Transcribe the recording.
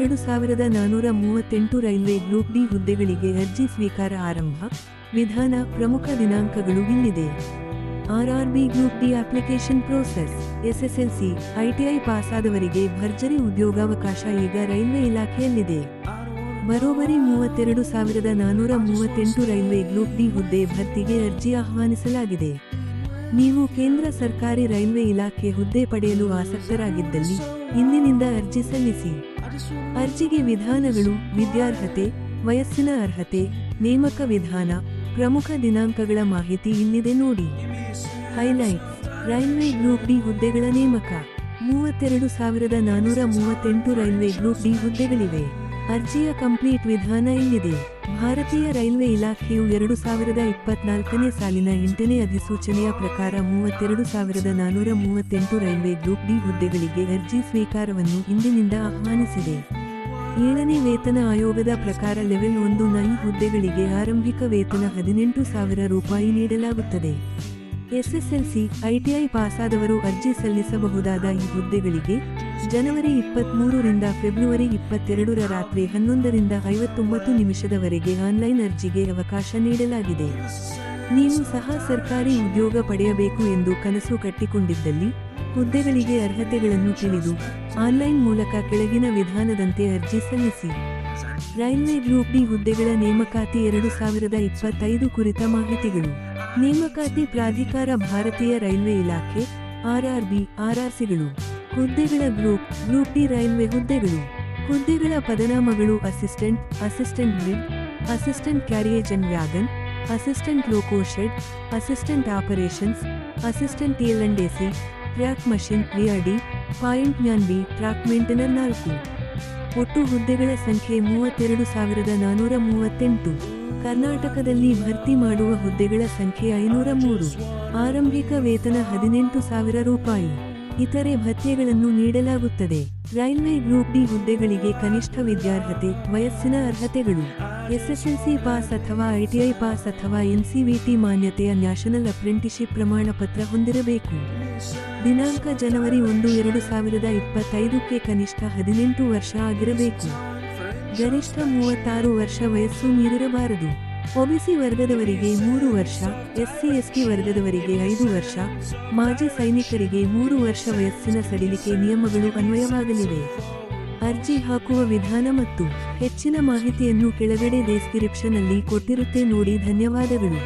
ಮೂವತ್ತೆರಡು ಸಾವಿರದ ನಾನೂರ ಮೂವತ್ತೆಂಟು ರೈಲ್ವೆ ಗ್ರೂಪ್ ಡಿ ಹುದ್ದೆಗಳಿಗೆ ಅರ್ಜಿ ಸ್ವೀಕಾರ ಆರಂಭ. ವಿಧಾನ ಪ್ರಮುಖ ದಿನಾಂಕಗಳು ಇಲ್ಲಿದೆ. RRB group D application process, SSLC ITI pass ಆದವರಿಗೆ ಭರ್ಜರಿ ಉದ್ಯೋಗಾವಕಾಶ ಈಗ ರೈಲ್ವೆ ಇಲಾಖೆಯಲ್ಲಿದೆ. ಬರೋಬ್ಬರಿ ಮೂವತ್ತೆರಡು ಸಾವಿರದ ನಾನೂರ ಮೂವತ್ತೆಂಟು ರೈಲ್ವೆ ಗ್ರೂಪ್ ಡಿ ಹುದ್ದೆ ಭರ್ತಿಗೆ ಅರ್ಜಿ ಆಹ್ವಾನಿಸಲಾಗಿದೆ. ನೀವು ಕೇಂದ್ರ ಸರ್ಕಾರಿ ರೈಲ್ವೆ ಇಲಾಖೆ ಹುದ್ದೆ ಪಡೆಯಲು ಆಸಕ್ತರಾಗಿದ್ದಲ್ಲಿ, ಇಂದಿನಿಂದ ಅರ್ಜಿ ಸಲ್ಲಿಸಿ. ಅರ್ಜಿಗೆ ವಿಧಾನಗಳು, ವಿದ್ಯಾರ್ಹತೆ, ವಯಸ್ಸಿನ ಅರ್ಹತೆ, ನೇಮಕ ವಿಧಾನ, ಪ್ರಮುಖ ದಿನಾಂಕಗಳ ಮಾಹಿತಿ ಇಲ್ಲಿದೆ ನೋಡಿ. ಹೈಲೈಟ್, ರೈಲ್ವೆ ಗ್ರೂಪ್ ಡಿ ಹುದ್ದೆಗಳ ನೇಮಕ, ಮೂವತ್ತೆರಡು ಸಾವಿರದ ನಾನೂರ ಮೂವತ್ತೆಂಟು ರೈಲ್ವೆ ಗ್ರೂಪ್ ಡಿ ಹುದ್ದೆಗಳಿವೆ. ಅರ್ಜಿಯ ಕಂಪ್ಲೀಟ್ ವಿಧಾನ ಇಲ್ಲಿದೆ. ಭಾರತೀಯ ರೈಲ್ವೆ ಇಲಾಖೆಯು ಎರಡು ಸಾವಿರದ ಇಪ್ಪತ್ನಾಲ್ಕನೇ ಸಾಲಿನ ಎಂಟನೇ ಅಧಿಸೂಚನೆಯ ಪ್ರಕಾರ ಮೂವತ್ತೆರಡು ಸಾವಿರದ ನಾನೂರ ಮೂವತ್ತೆಂಟು ರೈಲ್ವೆ ಗ್ರೂಪ್ ಡಿ ಹುದ್ದೆಗಳಿಗೆ ಅರ್ಜಿ ಸ್ವೀಕಾರವನ್ನು ಇಂದಿನಿಂದ ಆಹ್ವಾನಿಸಿದೆ. ಏಳನೇ ವೇತನ ಆಯೋಗದ ಪ್ರಕಾರ ಲೆವೆಲ್ ಒಂದು ನೈ ಹುದ್ದೆಗಳಿಗೆ ಆರಂಭಿಕ ವೇತನ ಹದಿನೆಂಟು ಸಾವಿರ ರೂಪಾಯಿ ನೀಡಲಾಗುತ್ತದೆ. ಎಸ್ಎಸ್ಎಲ್ಸಿ ಐಟಿಐ ಪಾಸಾದವರು ಅರ್ಜಿ ಸಲ್ಲಿಸಬಹುದಾದ ಈ ಹುದ್ದೆಗಳಿಗೆ ಜನವರಿ ಇಪ್ಪತ್ತ್ಮೂರರಿಂದ ಫೆಬ್ರವರಿ ಇಪ್ಪತ್ತೆರಡರ ರಾತ್ರಿ ಹನ್ನೊಂದರಿಂದ ಐವತ್ತೊಂಬತ್ತು ನಿಮಿಷದವರೆಗೆ ಆನ್ಲೈನ್ ಅರ್ಜಿಗೆ ಅವಕಾಶ ನೀಡಲಾಗಿದೆ. ನೀವು ಸಹ ಸರ್ಕಾರಿ ಉದ್ಯೋಗ ಪಡೆಯಬೇಕು ಎಂದು ಕನಸು ಕಟ್ಟಿಕೊಂಡಿದ್ದಲ್ಲಿ, ಹುದ್ದೆಗಳಿಗೆ ಅರ್ಹತೆಗಳನ್ನು ತಿಳಿದು ಆನ್ಲೈನ್ ಮೂಲಕ ಕೆಳಗಿನ ವಿಧಾನದಂತೆ ಅರ್ಜಿ ಸಲ್ಲಿಸಿ. ರೈಲ್ವೆ ಗ್ರೂಪ್ ಡಿ ಹುದ್ದೆಗಳ ನೇಮಕಾತಿ ಎರಡು ಸಾವಿರದ ಇಪ್ಪತ್ತೈದು ಕುರಿತ ಮಾಹಿತಿಗಳು. ನೇಮಕಾತಿ ಪ್ರಾಧಿಕಾರ ಭಾರತೀಯ ರೈಲ್ವೆ ಇಲಾಖೆ, ಆರ್ಆರ್ಬಿ, ಆರ್ಆರ್ಸಿಗಳು. ಹುದ್ದೆಗಳ ಗ್ರೂಪ್ ಗ್ರೂಪ್ ಡಿ ರೈಲ್ವೆ ಹುದ್ದೆಗಳು. ಹುದ್ದೆಗಳ ಪದನಾಮಗಳು assistant assistant grid assistant carriage and wagon, assistant loco shed, assistant operations, assistant L and AC track machine ರಿಯಡಿ point man B, track maintainer ನಾಲ್ಕು. ಒಟ್ಟು ಹುದ್ದೆಗಳ ಸಂಖ್ಯೆ ಮೂವತ್ತೆರಡು ಸಾವಿರದ ನಾನೂರ ಮೂವತ್ತೆಂಟು. ಕರ್ನಾಟಕದಲ್ಲಿ ಭರ್ತಿ ಮಾಡುವ ಹುದ್ದೆಗಳ ಸಂಖ್ಯೆ ಐನೂರ ಮೂರು. ಆರಂಭಿಕ ವೇತನ ಹದಿನೆಂಟು ಸಾವಿರ ರೂಪಾಯಿ. ಇತರೆ ಭತ್ಯೆಗಳನ್ನು ನೀಡಲಾಗುತ್ತದೆ. ರೈಲ್ವೆ ಗ್ರೂಪ್ ಡಿ ಹುದ್ದೆಗಳಿಗೆ ಕನಿಷ್ಠ ವಿದ್ಯಾರ್ಹತೆ, ವಯಸ್ಸಿನ ಅರ್ಹತೆಗಳು. ಎಸ್ಎಸ್ಎಲ್ಸಿ ಪಾಸ್ ಅಥವಾ ಐಟಿಐ ಪಾಸ್ ಅಥವಾ ಎನ್ಸಿವಿಟಿ ಮಾನ್ಯತೆಯ ನ್ಯಾಷನಲ್ ಅಪ್ರೆಂಟಿಶಿಪ್ ಪ್ರಮಾಣ ಪತ್ರ ಹೊಂದಿರಬೇಕು. ದಿನಾಂಕ ಜನವರಿ ಒಂದು, ಎರಡು ಸಾವಿರದ ಇಪ್ಪತ್ತೈದಕ್ಕೆ ಕನಿಷ್ಠ ಹದಿನೆಂಟು ವರ್ಷ ಆಗಿರಬೇಕು. ಗರಿಷ್ಠ ಮೂವತ್ತಾರು ವರ್ಷ ವಯಸ್ಸು ಮೀರಿರಬಾರದು. ಒಬಿಸಿ ವರ್ಗದವರಿಗೆ ಮೂರು ವರ್ಷ, ಎಸ್ಸಿ, ಎಸ್ಟಿ ವರ್ಗದವರಿಗೆ ಐದು ವರ್ಷ, ಮಾಜಿ ಸೈನಿಕರಿಗೆ ಮೂರು ವರ್ಷ ವಯಸ್ಸಿನ ಸಡಿಲಿಕೆ ನಿಯಮಗಳು ಅನ್ವಯವಾಗಲಿವೆ. ಅರ್ಜಿ ಹಾಕುವ ವಿಧಾನ ಮತ್ತು ಹೆಚ್ಚಿನ ಮಾಹಿತಿಯನ್ನು ಕೆಳಗಡೆ ಡಿಸ್ಕ್ರಿಪ್ಷನ್ನಲ್ಲಿ ಕೊಟ್ಟಿರುತ್ತೆ ನೋಡಿ ಧನ್ಯವಾದಗಳು.